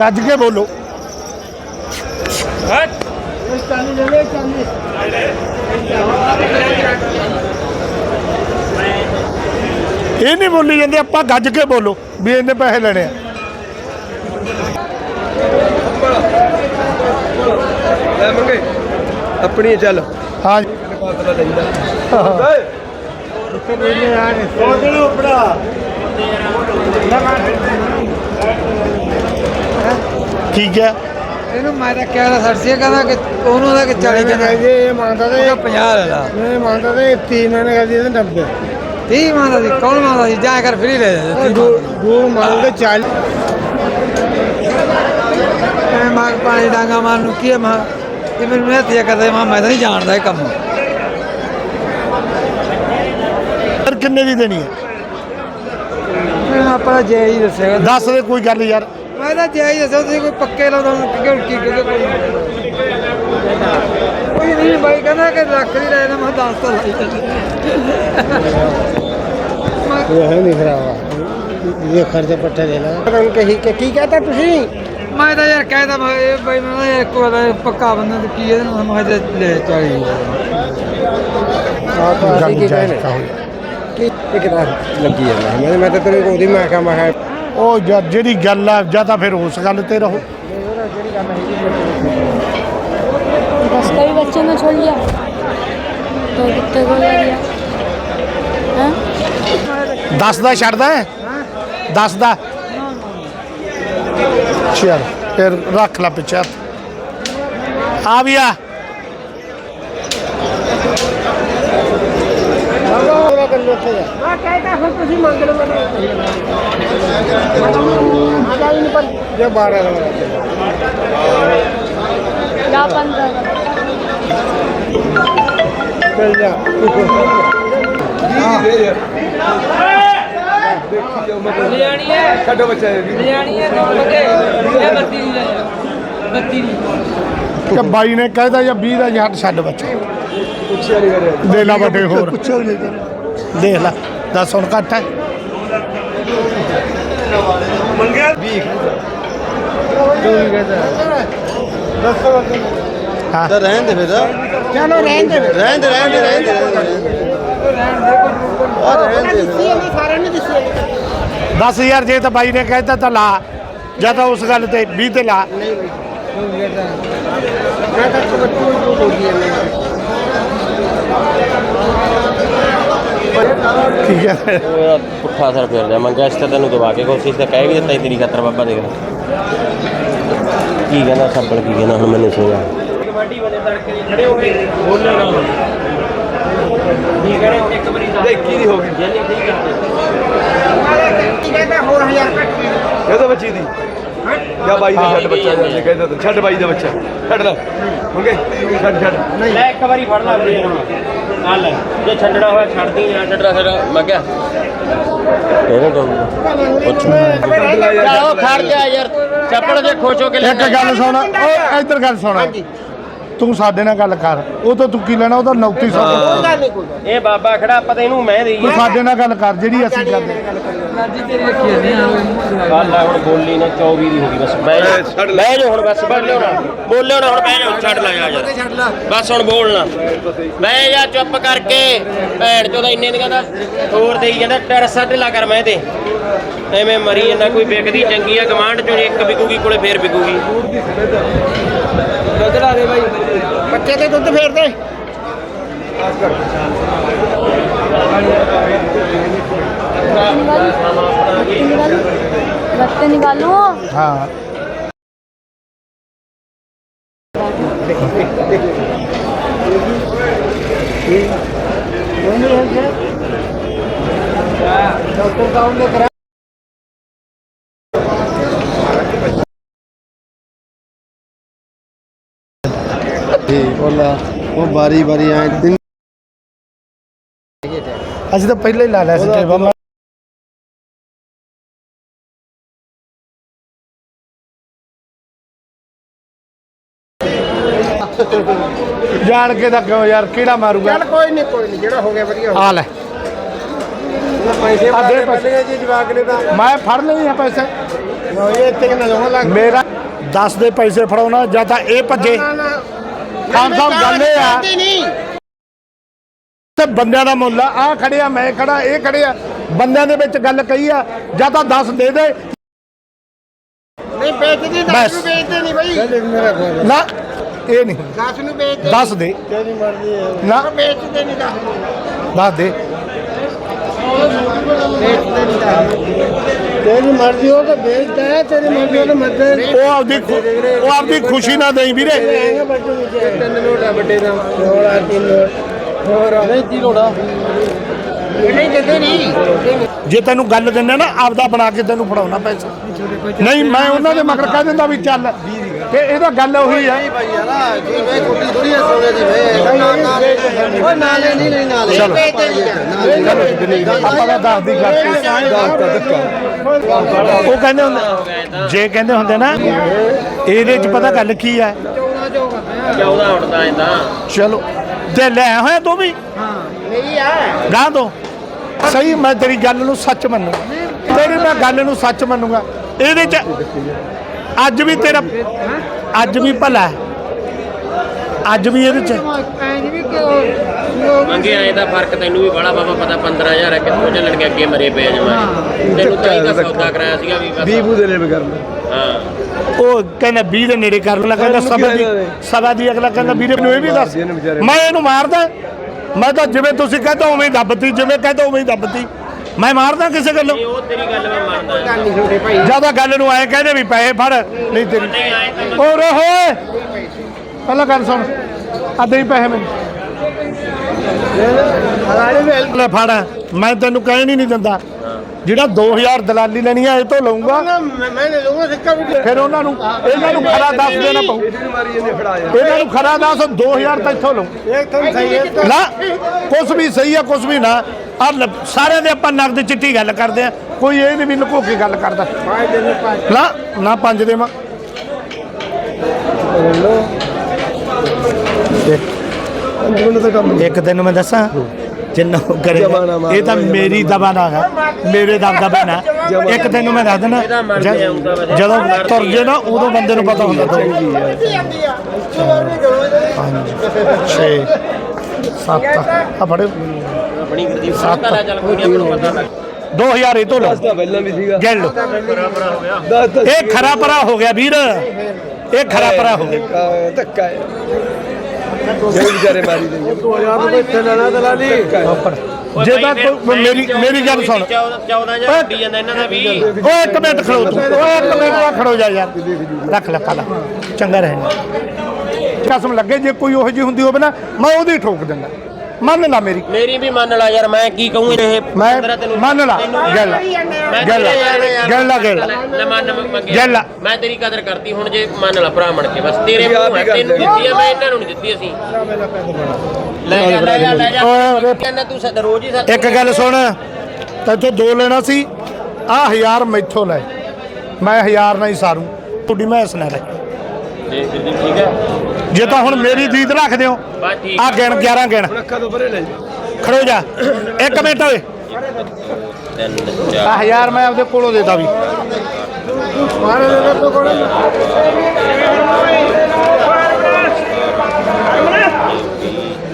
ਰੱਜ ਕੇ ਬੋਲੋ। ਇਹ ਨਹੀਂ ਬੋਲੀ ਜਾਂਦੇ ਆਪਾਂ ਗੱਜ ਕੇ ਬੋਲੋ ਵੀ ਇੰਨੇ ਪੈਸੇ ਲੈਣੇ ਆ। ਲੈ ਮੰਗੇ ਆਪਣੀ ਚੱਲ। ਹਾਂ। ਠੀਕ ਹੈ। ਇਹਨੂੰ ਮੈਂ ਤਾਂ ਕਿਹਾ ਤਾਂ ਸੜਸੀ ਕਹਿੰਦਾ ਕਿ ਉਹਨੂੰ ਦਾ ਕਿ 40 ਕਹਿੰਦਾ ਇਹ ਮੰਨਦਾ ਤੇ 50 ਲੈ ਲਾ। ਮੈਂ ਮੰਨਦਾ ਤੇ 30 ਮੈਨੇ ਕਰ ਦਿੱਤੇ 90 30 ਮੰਗਦਾ ਸੀ ਕੌਣ ਮੰਗਦਾ ਸੀ? ਜਾ ਕਰ ਫ੍ਰੀ ਲੈ ਦੇ ਦੋ ਦੋ ਮੰਗਦੇ 40 ਮੈਂ ਮਾਰ ਪਾਣੀ ਡਾਂਗਾ ਮਾਰਨ ਨੂੰ ਕੀ ਮਾਂ? ਇਹ ਮੈਨੂੰ ਮੈਂ ਹੱਥਿਆ ਕਰਦਾ ਮਾਂ ਮੈਂ ਤਾਂ ਨਹੀਂ ਜਾਣਦਾ ਇਹ ਕੰਮ। ਕਿੰਨੇ ਦੀ ਦੇਣੀ ਹੈ? ਮੈਂ ਆਪਣਾ ਜੈ ਹੀ ਦੱਸਿਆ। ਦੱਸ ਦੇ ਕੋਈ ਗੱਲ ਯਾਰ। ਮੈਂ ਤਾਂ ਜੈ ਹੀ ਦੱਸਿਆ ਤੁਸੀਂ ਕੋਈ ਪੱਕੇ ਲਾਉਂਦਾ ਕਿਉਂ ਕੀ ਕਿਉਂ ਕੋਈ ਕੋਈ ਨਹੀਂ ਬਾਈ ਕਹਿੰਦਾ ਕਿ ਲੱਖ ਦੀ ਲੈ ਨਾ ਮੈਂ 10 ਤਾਂ ਲਾਈ ਮੈਂ ਉਹ ਹੈ ਨਹੀਂ ਖਰਾਵਾ ਇਹ ਖਰਚਾ ਪੱਟਾ ਦੇ ਲਾ। ਤੁਹਾਨੂੰ ਕਹੀ ਕਿ ਕੀ ਕਹਤਾ ਤੁਸੀਂ? ਮੈਂ ਤਾਂ ਯਾਰ ਕਹਿਦਾ ਮੈਂ ਇਹ ਬਾਈ ਮੈਂ ਕਿਹਾ ਇੱਕ ਵਾਰ ਪੱਕਾ ਬੰਦਾ ਤੇ ਕੀ ਇਹਦੇ ਨਾਲ ਮੈਂ ਕਿਹਾ ਲੈ 40 ਆਹ ਤਾਂ ਅਸੀਂ ਗੱਲ ਕੀ ਜਾਇਜ਼ ਕਹਿੰਦੇ? ਕਹੋ ਕੀ ਇਹ ਕਿਦਾਂ ਲੱਗੀ ਜਾਂਦਾ ਮੈਂ ਮੈਂ ਤਾਂ ਤੇਰੇ ਉਹਦੀ ਮੈਂ ਕਿਹਾ ਮੈਂ ਕਿਹਾ ਉਹ ਜ- ਜਿਹੜੀ ਗੱਲ ਆ ਜਾਂ ਤਾਂ ਫਿਰ ਉਸ ਗੱਲ ਤੇ ਰਹੋ बस कभी बच्चे ने छोड़ लिया तो कितने को ले लिया हैं? ਦੱਸ ਦਾ ਛੱਡਦਾ ਹੈ ਦੱਸ ਦਾ ਚਲ ਫਿਰ ਰੱਖ ਲੈ ਪਿੱਛੇ ਹੱਥ। ਆ ਵੀ ਆ ਮੇਰਾ ਗੱਲ ਉੱਥੇ ਜਾ। ਮੈਂ ਕਹਿੰਦਾ ਫਿਰ ਤੁਸੀਂ ਮੰਗ ਲਓ ਮੈਨੂੰ। ਆ ਜਾ ਨਹੀਂ ਪਰ ਜੇ 12 ਦਾ ਲਾ 15 ਦਾ ਚੱਲ ਜਾ। ਜੀ ਜੀ ਦੇਖੀ ਜਾਓ ਮਤਲਬ ਲਿਆਣੀ ਹੈ। ਛੱਡੋ ਬੱਚਾ ਇਹ ਲਿਆਣੀ ਹੈ ਦੋ ਬੱਗੇ ਇਹ ਬੱਤੀ ਦੀ ਲੈ ਬੱਤੀ ਦੀ। ਕਿ ਬਾਈ ਨੇ ਕਹਿਦਾ ਜਾਂ 20 ਦਾ ਜਾਂ ਛੱਡ ਬੱਚਾ। ਪੁੱਛਿਆ ਨਹੀਂ ਕਰਿਆ ਦੇ ਲਾ ਵੱਡੇ ਹੋਰ। ਪੁੱਛਿਆ ਨਹੀਂ ਕਰਿਆ ਦੇਖ ਲੈ ਦੱਸ ਹੁਣ ਘੱਟ ਹੈ। ਹਾਂ। ਤਾਂ ਰਹਿਣ ਦੇ ਫਿਰ। ਚਲੋ ਰਹਿਣ ਦੇ ਰਹਿਣ ਦੇ ਰਹਿਣ ਦੇ ਰਹਿਣ ਦੇ ਆ ਰਹਿਣ ਦੇ ਇਹ ਸਾਰਿਆਂ ਨੇ ਦੱਸਿਆ ਦਸ ਹਜ਼ਾਰ ਜੇ ਤਾਂ ਬਾਈ ਨੇ ਕਹਿਤਾ ਤਾਂ ਲਾ। ਜਾਂ ਤਾਂ ਉਸ ਗੱਲ ਤੇ 20 ਤੇ ਲਾ। ਮੈਂ ਤਾਂ ਕਬੱਤੂ ਨੂੰ ਬੋਲੀ ਜਾਂਦਾ ਠੀਕ ਹੈ। ਉਹ ਪੁੱਠਾ ਸਰ ਫਿਰ ਰਿਹਾ। ਮੰਗਿਆ ਇਸ ਤਾਂ ਤੈਨੂੰ ਦਵਾ ਕੇ ਕੋਸ਼ਿਸ਼ ਤਾਂ ਕਹਿ ਵੀ ਦਿੱਤਾ ਸੀ ਤੇਰੀ ਖਾਤਰ ਬਾਬਾ ਦੇਖ ਲੈ। ਕੀ ਕਹਿੰਦਾ ਸੱਬਲ ਕੀ ਕਹਿੰਦਾ ਹੁਣ ਮੈਨੂੰ ਸੋਇਆ ਦੇਖੀ ਦੀ ਹੋ ਗਈ ਕੀ ਕਹਿੰਦਾ ਹੋਰ ਹਜ਼ਾਰ ਘੱਟ ਇਹਦਾ ਬੱਚੀ ਦੀ। ਜਾਂ ਬਾਈ ਦਾ ਛੱਡ ਬੱਚਾ ਜਾਂ ਜੇ ਕਹਿੰਦਾ ਤਾਂ ਛੱਡ ਬਾਈ ਦਾ ਬੱਚਾ। ਛੱਡ ਲੈ। ਮੰਗੇ ਛੱਡ ਛੱਡ। ਲੈ ਇੱਕ ਵਾਰੀ ਫੜ ਲਾ ਵੀਰੇ ਹੁਣ। ਆ ਲੈ। ਜੇ ਛੱਡਣਾ ਹੋਇਆ ਛੱਡਦੀ ਨਾ ਛੱਡਣਾ ਫਿਰ ਮੈਂ ਕਿਹਾ। ਇਹਨੇ ਤੋਂ ਪੁੱਛ ਜਾਓ ਖੜ ਜਾ ਯਾਰ ਚੱਪੜ ਜੇ ਹੋ ਕੇ ਇੱਕ ਗੱਲ ਸੁਣ ਉਹ ਇੱਧਰ ਗੱਲ ਸੁਣ। ਤੂੰ ਸਾਡੇ ਨਾਲ ਗੱਲ ਕਰ। ਉਹ ਤਾਂ ਤੂੰ ਕੀ ਲੈਣਾ ਉਹਦਾ 3900 ਇਹ ਬਾਬਾ ਖੜਾ ਆਪਾਂ ਤਾਂ ਇਹਨੂੰ ਮੈਂ ਦੇਈ ਤੂੰ ਸਾਡੇ ਨਾਲ ਗੱਲ ਕਰ ਜਿਹੜੀ ਅਸੀਂ ਕਰਦੇ। ਰਾਜੀ ਤੇਰੀ ਰੱਖੀ ਨਹੀਂ ਆ ਗੱਲ ਆ ਹੁਣ ਬੋਲੀ ਨਾ 24 ਦੀ ਹੋ ਗਈ ਬਸ ਬਹਿ ਜਾ। ਛੱਡ ਲੈ। ਬਹਿ ਜਾ ਹੁਣ ਬਸ ਬੜ ਲਿਓ ਨਾ ਬੋਲਿਓ ਨਾ ਹੁਣ ਬਹਿ ਜਾ। ਛੱਡ ਲੈ ਯਾਰ ਬਸ ਹੁਣ ਬੋਲਣਾ। ਬਹਿ ਜਾ ਚੁੱਪ ਕਰਕੇ। ਭੈਣ ਚੋਦਾ ਇੰਨੇ ਦਾ ਹੋਰ ਦੇਈ ਜਾਂਦਾ ਟਰਸਾ ਢਿੱਲਾ ਕਰ ਮੈਂ ਤੇ। ਐਵੇਂ ਮਰੀ ਜਾਂਦਾ ਕੋਈ ਵਿਕਦੀ ਚੰਗੀ ਆ ਗਵਾਂਢ ਚੋਂ ਇੱਕ ਵਿਕੂਗੀ ਕੋਲੇ ਫੇਰ ਵਿਕੂਗੀ। ਦੁੱਧ ਲਾ ਦੇ ਬਾਈ ਬੱਚੇ ਤੇ ਦੁੱਧ ਫੇਰਦੇ निकालू बत्ते निकालू ਹਾਂ ਡਾਕਟਰ ਕਾਉਂ ਕਰਾ ਬੋਲਾ ਉਹ ਬਾਰੀ ਬਾਰੀ ਆਏ ਦਿਨ ਅਸੀਂ ਤਾਂ ਪਹਿਲਾਂ ਹੀ ਲਾ ਲਿਆ ਸੀ ਬਾਬਾ ਜਾਣ ਕੇ ਤਾਂ ਕਿਉਂ ਯਾਰ ਕਿਹੜਾ ਮਾਰੂਗਾ? ਚੱਲ ਕੋਈ ਨਹੀਂ ਕੋਈ ਨਹੀਂ ਜਿਹੜਾ ਹੋ ਗਿਆ ਵਧੀਆ ਹੋ ਆ ਲੈ। ਪੈਸੇ ਆ ਦੇ ਪਹਿਲੇ ਜੀ ਜਵਾਕ ਨੇ ਤਾਂ। ਮੈਂ ਫੜ ਲਈ ਆ ਪੈਸੇ। ਇਹ ਤੇ ਨਾ ਲਵਾਂ ਲੱਗ ਮੇਰਾ 10 ਦੇ ਪੈਸੇ ਫੜਾਉਣਾ ਜਾਂ ਤਾਂ ਇਹ ਭੱਜੇ। ਖਾਨ ਸਾਹਿਬ ਗੱਲ ਇਹ ਆ। ਤੇ ਬੰਦਿਆਂ ਦਾ ਮੁੱਲ ਆ। ਆਹ ਖੜਿਆ ਮੈਂ ਖੜਾ ਇਹ ਖੜਿਆ ਬੰਦਿਆਂ ਦੇ ਵਿੱਚ ਗੱਲ ਕਹੀ ਆ ਜਾਂ ਤਾਂ 10 ਦੇ ਦੇ। ਨਹੀਂ ਵੇਚਦੀ ਬਸ। ਨੂੰ ਵੇਚਦੇ ਨਹੀਂ ਕੋਲ ਨਾ ਇਹ ਨਹੀਂ। 10 ਨੂੰ ਵੇਚਦੇ 10 ਦੇ। ਤੇਰੀ ਮਰਜ਼ੀ ਹੈ। ਨਾ। ਵੇਚਦੇ ਨਹੀਂ 10 ਨੂੰ 10 ਦੇ। ਵੇਚਦੇ ਨਹੀਂ 10 ਤੇਰੀ ਮਰਜ਼ੀ ਹੋ ਤਾਂ ਵੇਚਦਾ ਹੈ ਤੇਰੀ ਮਰਜ਼ੀ ਹੋ ਤਾਂ ਮਤ ਉਹ ਆਪਦੀ ਖੁ- ਉਹ ਆਪਦੀ ਖੁਸ਼ੀ ਨਾਲ ਦੇਈ ਵੀਰੇ। ਆਏਗਾ ਬੱਚੇ ਵਿੱਚ ਤਿੰਨ ਨੋਟ ਆ ਵੱਡੇ ਦਾ। ਥੋੜਾ ਤਿੰਨ ਨੋਟ। ਹੋਰ ਨਹੀਂ ਤੀ ਲੋੜਾ ਨਹੀਂ ਦਿੰਦੇ ਨਹੀਂ। ਜੇ ਤੈਨੂੰ ਗੱਲ ਦਿੰਦੇ ਨਾ ਆਪਦਾ ਬਣਾ ਕੇ ਤੈਨੂੰ ਫੜਾਉਣਾ ਪੈਸਾ। ਨਹੀਂ ਮੈਂ ਉਹਨਾਂ ਦੇ ਮਗਰ ਕਹਿ ਦਿੰਦਾ ਵੀ ਚੱਲ। ਤੇ ਇਹਦਾ ਗੱਲ ਉਹੀ ਆ। ਭਾਈ ਯਾਰ ਜੀ ਵੇ ਕੁੱਟੀ ਥੋੜੀ ਸੋਨੇ ਦੀ ਵੇ ਨਾ ਨਾ। ਉਹ ਨਾਲੇ ਨਹੀਂ ਨਹੀਂ ਨਾਲੇ ਚਲੋ। ਵੇਚਦੇ ਨਹੀਂ ਆਪਾਂ ਦਾ ਦੱਸ ਦੀ ਗੱਲ ਉਹ ਕਹਿੰਦੇ ਹੁੰਦੇ ਜੇ ਕਹਿੰਦੇ ਹੁੰਦੇ ਨਾ ਇਹਦੇ ਚ ਪਤਾ ਗੱਲ ਕੀ ਆ? 14 ਉੱਡਦਾ ਇਹਦਾ ਚਲੋ। ਤੇ ਲੈ ਹੋਇਆ ਤੂੰ ਵੀ। ਨਹੀਂ ਆ ਗਾਂ ਤੋਂ ਸਹੀ ਮੈਂ ਤੇਰੀ ਗੱਲ ਨੂੰ ਸੱਚ ਮੰਨੂ ਤੇਰੀ ਮੈਂ ਗੱਲ ਨੂੰ ਸੱਚ ਮੰਨੂਗਾ। ਇਹਦੇ ਚ ਅੱਜ ਵੀ ਤੇਰਾ ਅੱਜ ਵੀ ਭਲਾ ਹੈ। ਅੱਜ ਵੀ ਇਹਦੇ ਚ ਐਂ ਵੀ ਮੰਗੇ ਆਏ ਦਾ ਫ਼ਰਕ ਤੈਨੂੰ ਵੀ ਬੜਾ ਬਾਬਾ ਪਤਾ 15000 ਹੈ ਕਿੱਥੋਂ ਚੱਲਣ ਗਿਆ ਅੱਗੇ ਮਰੇ ਪਏ ਜਮਾ ਤੈਨੂੰ ਤਾਂ ਤਾਂ ਸੌਦਾ ਕਰਾਇਆ ਸੀਗਾ ਵੀ ਬਸ। ਬੀਬੂ ਦੇ ਲੈ। ਕਰਨਾ ਹਾਂ। ਉਹ ਕਹਿੰਦਾ 20 ਦੇ ਨੇੜੇ ਕਰ ਲੱਗਾ ਕਹਿੰਦਾ ਸਭਾ ਦੀ ਸਭਾ ਦੀ ਅਗਲਾ ਕਹਿੰਦਾ ਵੀਰੇ ਮੈਨੂੰ ਇਹ ਵੀ ਦੱਸ। ਮੈਂ ਇਹਨੂੰ ਮਾਰਦਾ। ਮੈਂ ਤਾਂ ਜਿਵੇਂ ਤੁਸੀਂ ਕਹਿੰਦੇ ਉਵੇਂ ਹੀ ਦੱਬਤੀ ਜਿਵੇਂ ਕਹਿੰਦੇ ਉਵੇਂ ਹੀ ਦੱਬਤੀ। ਮੈਂ ਮਾਰਦਾ ਕਿਸੇ ਗੱਲੋਂ? ਉਹ ਤੇਰੀ ਗੱਲ ਮੈਂ ਮੰਨਦਾ। ਨਹੀਂ ਛੋਟੇ ਭਾਈ। ਜ਼ਿਆਦਾ ਗੱਲ ਨੂੰ ਆਏ ਕਹਿੰਦੇ ਵੀ ਪੈਸੇ ਫੜ ਨਹੀਂ ਤੇਰੀ। ਨਹੀਂ ਆਏ ਤਾਂ ਓ ਰੇ ਹੋਏ! ਪਹਿਲਾਂ ਗੱਲ ਸੁਣ। ਅੱਧੇ ਹੀ ਪੈਸੇ ਮੈਨੂੰ। ਹਲਾਲੇ ਵੇਲ ਲੈ ਫੜ ਮੈਂ ਤੈਨੂੰ ਕਹਿਣ ਹੀ ਨਹੀਂ ਦਿੰਦਾ। ਜਿਹੜਾ 2000 ਦਲਾਲੀ ਲੈਣੀ ਆ ਇਹ ਤੋਂ ਲਊਂਗਾ। ਮੈਂ ਲੈ ਲੂੰਗਾ ਸਿੱਕਾ ਵੀ ਫਿਰ ਉਹਨਾਂ ਨੂੰ ਇਹਨਾਂ ਨੂੰ ਖਰਾ ਦੱਸ ਦੇਣਾ ਪਊ। ਇਹਨੇ ਨੂੰ ਖਰਾ ਦੱਸ 2000 ਤਾਂ ਇੱਥੋਂ ਲਊ। ਇੱਕ ਤਾਂ ਸਹੀ ਹੈ। ਨਾ ਕੁਛ ਵੀ ਸਹੀ ਆ ਕੁਛ ਵੀ ਨਾ। ਆ ਸਾਰਿਆਂ ਦੇ ਆਪਾਂ ਨਗਦ ਚਿੱਟੀ ਗੱਲ ਕਰਦੇ ਆ ਕੋਈ ਇਹ ਨਹੀਂ ਵੀ ਲੁਕੋ ਕੇ ਗੱਲ ਕਰਦਾ। ਨਾ ਨਾ ਪੰਜ ਦੇਵਾਂ। ਇੱਕ ਤੈਨੂੰ ਮੈਂ ਦੱਸਾਂ ਜਿੰਨਾ ਕਰੇ ਇਹ ਤਾਂ ਮੇਰੀ ਦਬਾ ਨਾ ਹੈ ਮੇਰੇ ਦਬ ਦਬਾ ਨਾ ਇੱਕ ਤੈਨੂੰ ਮੈਂ ਦੱਸ ਦਿੰਦਾ ਜਦ- ਤੁਰ ਜੇ ਨਾ ਉਦੋਂ ਬੰਦੇ ਨੂੰ ਪਤਾ ਹੁੰਦਾ। ਦੋ ਪੰਜ 6 7 ਆ ਫੜੇ। ਆਪਣੀ ਗੁਰਦੀਪ ਸਿੰਘ ਦਾ ਚੱਲ ਕੋਈ ਨਹੀਂ ਆਪਾਂ ਨੂੰ ਪਤਾ ਲੱਗ 2000 ਇਹ ਤੋਂ ਲਓ। ਤਾਂ ਪਹਿਲਾਂ ਵੀ ਸੀਗਾ। ਗਿਣ ਲਓ ਦੱਸ ਤਾਂ ਇਹ ਖਰਾ ਪਰਾ ਹੋ ਗਿਆ ਵੀਰ। ਇਹ ਖਰਾ ਪਰਾ ਹੋ ਗਿਆ। ਧੱਕਾ- ਧੱਕਾ ਹੈ ਜਿਹੜੇ ਵਿਚਾਰੇ ਮਾਰੀ ਦੇ 2000 ਰੁਪਏ ਇੱਥੇ ਲੈਣਾ ਦਲਾਲੀ। ਜੇ ਤਾਂ ਕੋਈ ਮੇਰੀ ਮੇਰੀ ਗੱਲ ਸੁਣ। 14000 ਉੱਡੀ ਜਾਂਦਾ ਇਹਨਾਂ ਦਾ ਵੀ ਓਏ ਇੱਕ ਮਿੰਟ ਖੜੋ ਤੂੰ। ਓਏ ਇੱਕ ਮਿੰਟ ਨਾ ਖੜੋ ਜਾ ਯਾਰ। ਰੱਖ ਲੈ ਪਾਲਾ ਚੰਗਾ ਰਹਿਣਾ ਕਸਮ ਲੱਗੇ ਜੇ ਕੋਈ ਉਹੋ ਜਿਹੀ ਹੁੰਦੀ ਹੋਵੇ ਨਾ ਮੈਂ ਉਹਦੀ ਠੋਕ ਦਿੰਦਾ। ਮੰਨ ਲਾ ਮੇਰੀ। ਮੇਰੀ ਵੀ ਮੰਨ ਲਾ ਯਾਰ ਮੈਂ ਕੀ ਕਹੂੰ ਇਹ ਮੈਂ ਪੰਦਰਾਂ ਤੈਨੂੰ- ਮੰਨ ਲਾ ਤੈਨੂੰ- ਗੱਲ ਮੈਂ ਗੱਲ ਤੇਰੇ ਯਾਰ- ਗੱਲ ਗੱਲ ਲੈ। ਮੰਨ ਮੰਗੇ ਗੱਲ। ਮੈਂ ਤੇਰੀ ਕਦਰ ਕਰਦੀ ਹੁਣ ਜੇ ਮੰਨ ਲਾ ਭਰਾ ਬਣ ਕੇ ਬਸ ਤੇਰੇ ਤੁਸੀਂ ਆਪ ਮੂੰਹ ਹੈ ਹੀ ਕਰਦੇ ਤੈਨੂੰ ਦਿੱਤੀ ਆ ਮੈਂ ਇਹਨਾਂ ਨੂੰ ਨਹੀਂ ਦਿੱਤੀ ਅਸੀਂ। ਲੈ ਜਾ ਲੈ ਜਾ ਲੈ ਜਾ। ਓਏ, ਓਏ। ਕਹਿੰਦਾ ਤੂੰ ਸਦ ਰੋਜ਼ ਹੀ ਸੱਤ ਇੱਕ ਗੱਲ ਸੁਣ। ਤੈਥੋਂ ਦੋ ਲੈਣਾ ਸੀ ਆ ਹਜ਼ਾਰ ਮੈਥੋਂ ਲੈ। ਮੈਂ ਹਜ਼ਾਰ ਨਾਲ ਹੀ ਸਾਰੂ। ਤੁਹਾਡੀ ਮੈਂ ਸੁਣਾ ਲੈ। ਜੀ ਠੀਕ ਹੈ? ਜੇ ਤਾਂ ਹੁਣ ਮੇਰੀ ਦੀਦ ਰੱਖ ਦਿਓ। ਬਸ ਠੀਕ ਆ ਗਿਣ 11 ਗਿਣ। ਖੜੋ ਜਾ। ਇੱਕ ਮਿੰਟ ਓਏ। ਤਿੰਨ ਆ ਚਾਰ ਹਜ਼ਾਰ ਮੈਂ ਆਪਦੇ ਕੋਲੋਂ ਦੇਤਾ ਵੀ।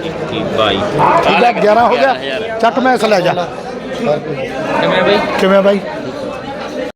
ਠੀਕ ਆ 11 ਹੋ ਗਿਆ। ਚੱਕ ਮੈਂ ਇਸ ਲੈ ਜਾ। ਕਿਵੇਂ ਬਈ? ਕਿਵੇਂ ਬਾਈ?